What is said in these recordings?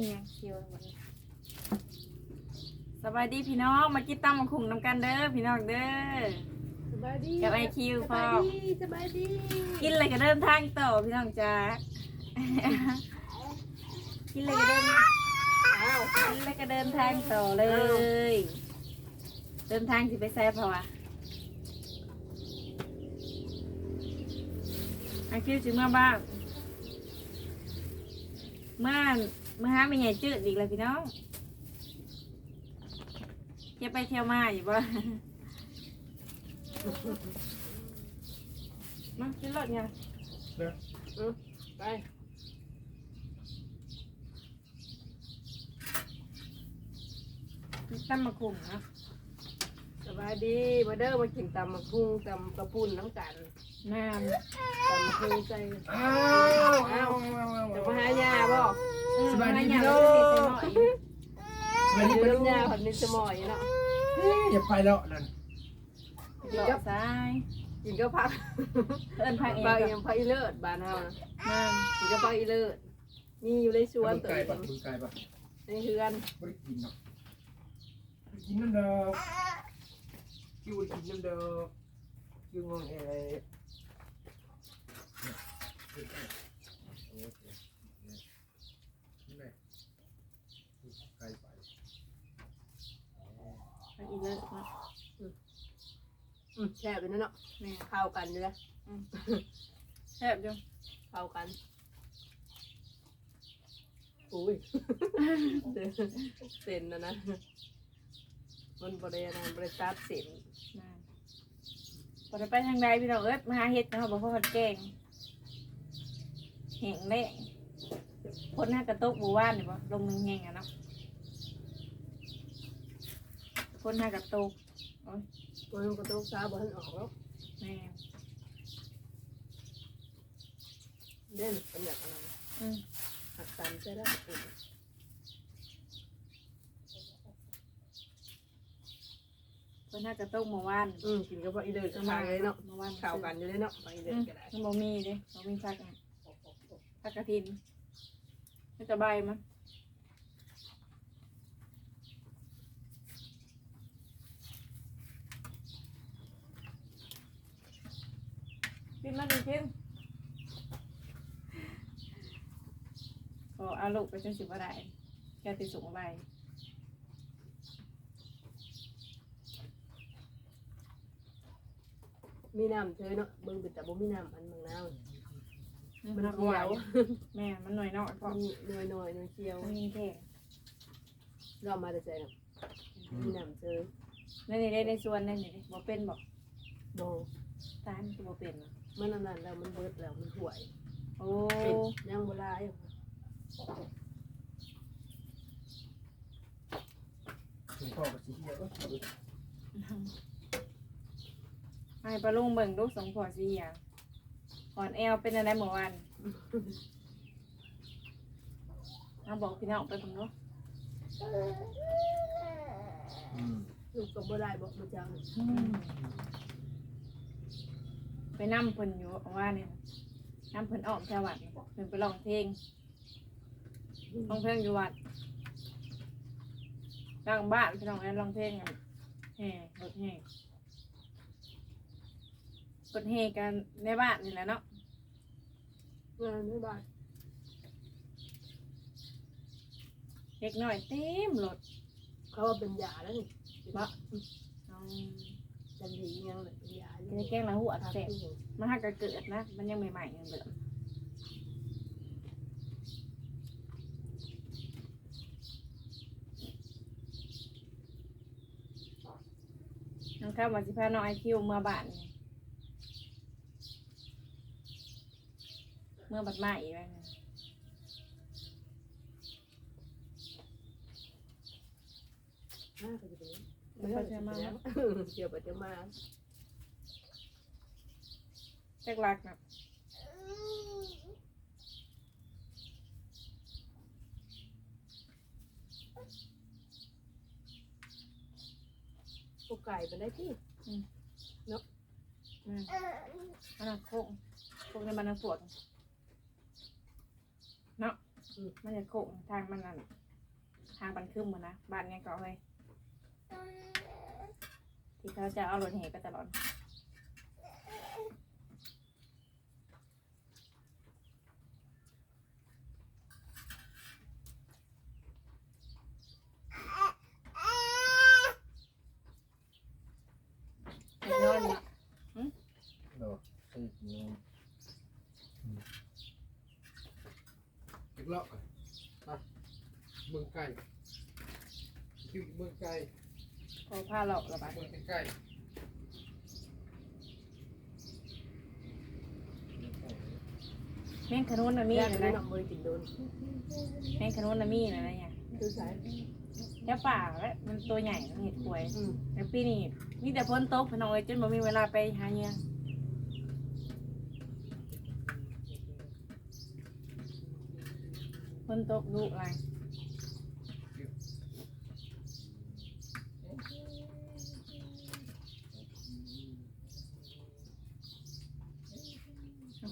อีหยังเคียวหมดเลยสบายดีพี่น้องมากินตำมะขุ่งน้ำกันเด้อพี่น้องเด้อ สบายดีกับไอคิวสพ่อบายดีสบายดีกินอะไรก็เดินทางต่อพี่น้องจ้า กินอะไรก็เดินอ้าวกินอะไรก็เดินทางต่อเลย เดินทางสิไปแซ่บเพราะว่าไอคิวจึงมาบ้างเมื่อเมื่อหาไม่ใหญ่จืดอีกแล้วพี่น้องเที่ยวไปเที่ยวมาอยู่บ่มาขึ้นรถไงอืมไปตั้มมาคุมนะสบายดีมาเด้อมากินตำมะพุงตำกระปุ่นน้ำกัน แม่ตำมะพุงใส่อ้าวอ้าวจะมาหายาบ่สบายดีพี่น้องสบายดีพี่น้องยาผัดนิสมอยเนาะอย่าไปแล้วนั่นเดี๋ยวซ้ายกินก็พักเอิ้นพักเองไปก่อนยังพักอีเลิศบ้านเฮานะแม่กินก็พักอีเลิศมีอยู่ในสวนตัวเองมึงไก่ปะนี่คือกันไม่ได้กินหรอกไม่กินน้ำดอกคิวกินน้ำดอกคิวงงเอ๋ไก่ไป พักอีกเลยเนาะ อืม แช่บไปนั่นเนาะแม่เข้ากันอยู่แล้วแซ่บจังเข้ากันอุ้ยเส้นเส้นนะนะมันบริเวณบริษัทเส้นแม่พอจะไปทางใดพี่น้องเอิ้นมาหาเห็ดเนาะบอกพ่อผัดแกงแห้งแล้งคนหน้ากระตุกบูว่านนี่บ่ลงมือแห้งอะเนาะคนหน้ากระตุก มันก็ต้องซาบอนออกแล้วแม่เล่นเป็นอย่างนั้นอืมหักตันใช่ได้คนหน้ากระตุกเมื่อวานอืมกินกับอีเดินก็มาเลยเนาะเมื่อวานข่าวกันอยู่เลยเนาะไปอีเดินก็ได้มันบ่มีเด้บ่มีพักอะพักกระถินไม่จะใบมัน กินมาดิกินโอ้เอาลูกไปจนสิบว่าได้แกติดสูงใบมีน้ำเชยเนาะเบิ่งเป็นแต่บ่มีน้ำอันบางน้ำมัมันนเขีเขียยววแม่มันหน่อยเนาะก็มีหน่อยหน่อยหน่อยเขียวมันมีแค่เรามาแต่ใจเนาะมีน้ำเชยนั่นนี่ได้ในส่วนนั่นนี่บ่เป็นบอกโบ ตายมันคือบ่เป็นเนาะมันอันนั้นแล้วมันเบิดแล้วมันห่วยโอ้เป็นยังบ่ลายถึงพ่อกับสีเขียวก็ให้ปลาลุงเบิ่งลูกสองพอสีอย่างก่อนแอลเป็นอะไรเมื่อวานเอาบอกพี่น้องไปเบิ่งเนาะลูกก็บ่ได้บอกบ่จัง ไปนั่เพิ่นอยู่ว่าเนี่ยนั่เพิ่นออกแถววัดเพิ่นไปร้องเพลงร้องเพลงอยู่วัดกลางบ้านพี่น้องแอนร้องเพลงกันแห่รถแห่รถแห่กันในบ้านนี่แหละเนาะงานไม่บาดเด็กน้อยเต็มรถเขาว่าเป็นยาแล้วนี่บ่เอาจันดียังเลยเป็นยาจะแกล้งละหัวอักเสบมันหักกระเกิดนะ มันยังใหม่ๆยังเดิมน้องข้าวมาสิพาน้องไอคิวเมื่อบ้านเมื่อบัดมาอีกแล้วเนี่ยมากเลย ไม่เข้าใจมาเดี๋ยวไปจะมาแจ็คลักนะพวกไก่ไปได้ที่อืมมันโค้งโค้งในมันปวดเนาะมันจะโค้งทางมันนั่นทางปันขึ้นหมดนะบ้านเนี้ยก็เลย ที่เขาจะเอารถเหไปตลอดไปนอนเนี่ยดอกใส่กินนมอีกรอบอะไปเมืองไก่คิวเมืองไก่ พอผ้าหลอกระบาดเมืองไก่แม่งขนุนน่ะมีย่านะนะบริกินโดนแม่งขนุนน่ะมีนะนะเนี่ยคือสายแค่ป่าแล้วมันตัวใหญ่มันเห็ดควยอืมแต่ปีนี้มีแต่พ้นโตกพนองเลยจนบ่มีเวลาไปหาเงี้ยพ้นโตกดุอะไร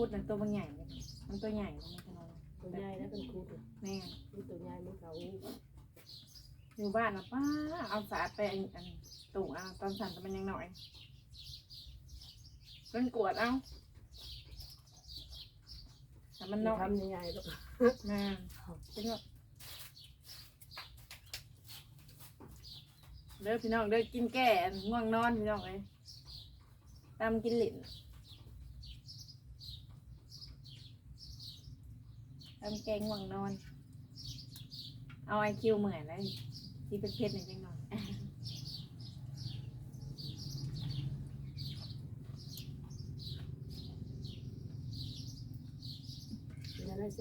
คุดมันตัวบางใหญ่เลยมันตัวใหญ่มันขนมตัวใหญ่แล้วเป็นคูดแม่มันตัวใหญ่มันเขาอยู่บ้านนะป้าเอาสาดไปอันอันตุ่งเอาตอนสั่นแต่มันยังหน่อยมันกวดเอาแต่มันน้อยทำใหญ่ๆแล้วแม่เป็นว่าเด้อพี่น้องเด้อกินแก่ง่วงนอนพี่น้องเลยตามกินหลิน ตามแกงง่วงนอน เอาไอคิวเหมือนเลยที่เป็นเพชรหนึ่งจังหน่อย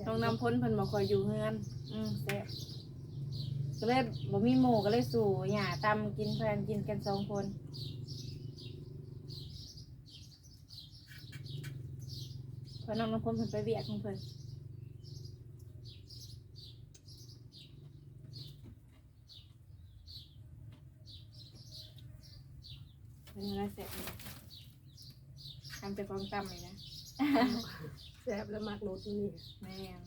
ต้องนำพ้นเพิ่นบ่คอยอยู่เฮือน อืมแซ่บก็เลยบ่มีหมูก็เลยสู่หย่าตำกินแฟนกินกันสองคนเพิ่นนำน้ำพ้นเพิ่นไปเวียกของเพิ่น เป็นอะไรแซ่บเลยทำแต่ของตำเลยนะแซ่บแล้วมากนูดนี่แม่น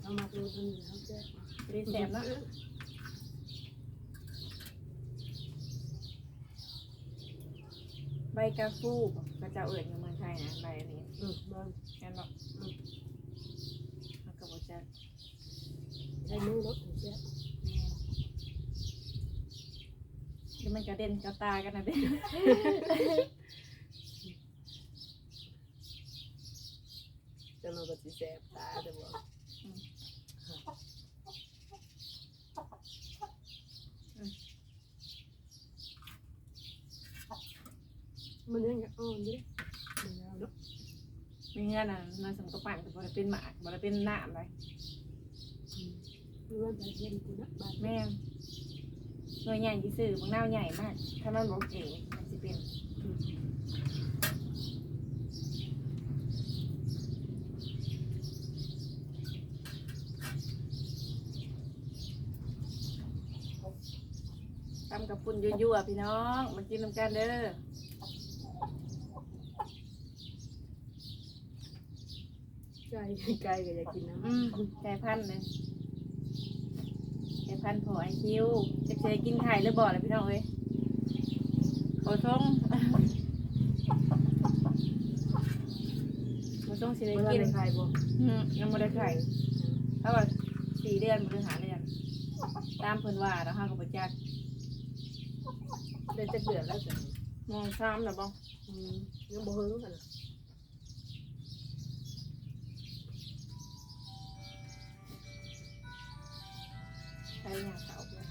เอามากนูดนี่เขาแซ่บรีแซ่บเนาะใบกาฟูบ่ก็จะเอิญอยู่เมืองไทยนะใบอันนี้อืมบ้างแม่นบอกมันก็บอกจะใช้มือเนาะแซ่บ แม่นเดี๋ยวมันกระเด็นกระตากันนะเด้จะมาก็สิแซ่บตาแต่บ่มันยังอ่อนอยู่มันยาวเนาะมีเงื่อนอะมันสมกระปั่นบ่ได้เป็นหมากบ่ได้เป็นน้ำเลยคือว่าแบบเย็นกูนะบาดแม่น หน่วยใหญ่ที่สื่อบางหน้าวใหญ่มาก ถ้ามันบอกเอ๋มันสิเป็นทำกับปุ่นยั่วๆพี่น้องมากินน้ำกันเด้อไก่ไก่ก็อยากกินน้ำอืมไก่พันธุ์เลยไก่ พันธุ์พอไอคิวจะเคยกินไข่หรือบ่อเลยพี่น้องเอ้ยโอ้ทงโอ้ทงสิได้เวลากินในไข่บ่อืมยังไม่ได้ไข่ถ้าว่าสี่เดือนบริหารเดือนตามเพิ่นว่าแล้วห้ากับประจักษ์ได้จะเดือดแล้วจ้ะมองซ้ำหรือบ่อืมยังบ่เฮิงกัน ใช้ยาเสาเพื่อน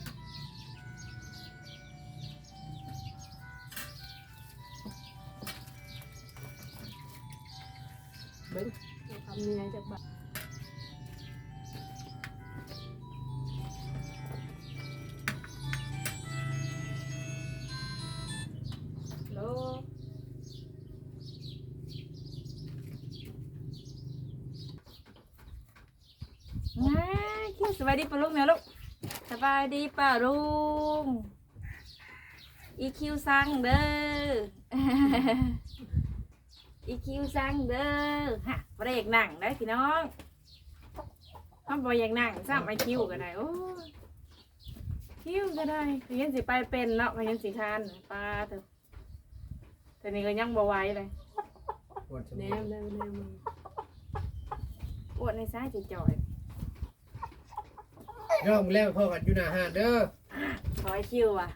เบิ้งทำยังไงจากบ้านโลง่ายคิวสบายดีป่ะลุงเนี่ยลูกส บายดีป่ะลุงอีคิวสั่งเด้ออีคิวสั่งเด้อฮะบ่ได้อยากนั่งได้อพี่น้องถ้าบ่อยากนั่งซ้ำไอคิวก็ได้โอ้ยคิวก็ได้พยันสิไปเป็นเนาะพยันสิทานปลาเถอะแต่นี่ก็ยังบ่ไหวเลยปวดสมแนองมแนมแนมมึงปวดในซ้ายจะจ่อย ย่องแล้วไปพ่อกันอยู่หน้าห้านเด้อๆขอไอคิวอะ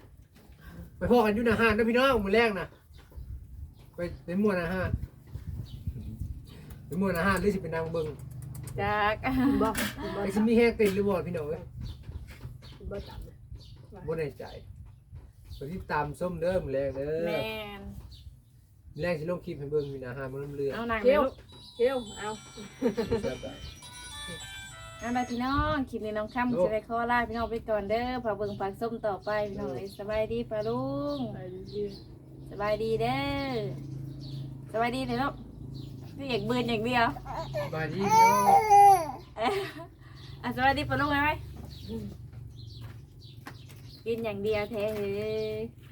ไปพ่อกันอยู่หน้าห้านเด้อพี่น้องมื้อแรกน่ะไปไปม่วนอาหารไปม่วนอาหารหรือสิเป็นนางเบิ่งจากบอกบอไอ้กสิมีแฮกเต้นหรือบ่พี่น้องเอ้ยบอกจับนะบ่ในใจไปติดตามส้มเด้อมื้อแรกเด้อแมนมื้อแรกสิลงคลิปให้เบิ่งมีอาหารบ่น้ำเรือเอาหนังเที่ยวลูกเที่ยวเอา แซ่บได้เอาละพี่น้องคลิปนี้น้องค่ำจะได้ขอลาพี่น้องไปก่อนเด้อฝากเบิ่งฝากส้มต่อไปพี่น้องเอ้ยสบายดีปะลุงไปยืนสบายดีเด้อสบายดีเด้อลูกนี่อยากเบื่ออย่างเดียวสบายดีพี่น้องเอ้ยอะสบายดีปะลุงไหมกินอย่างเดียวแท้เฮ้ย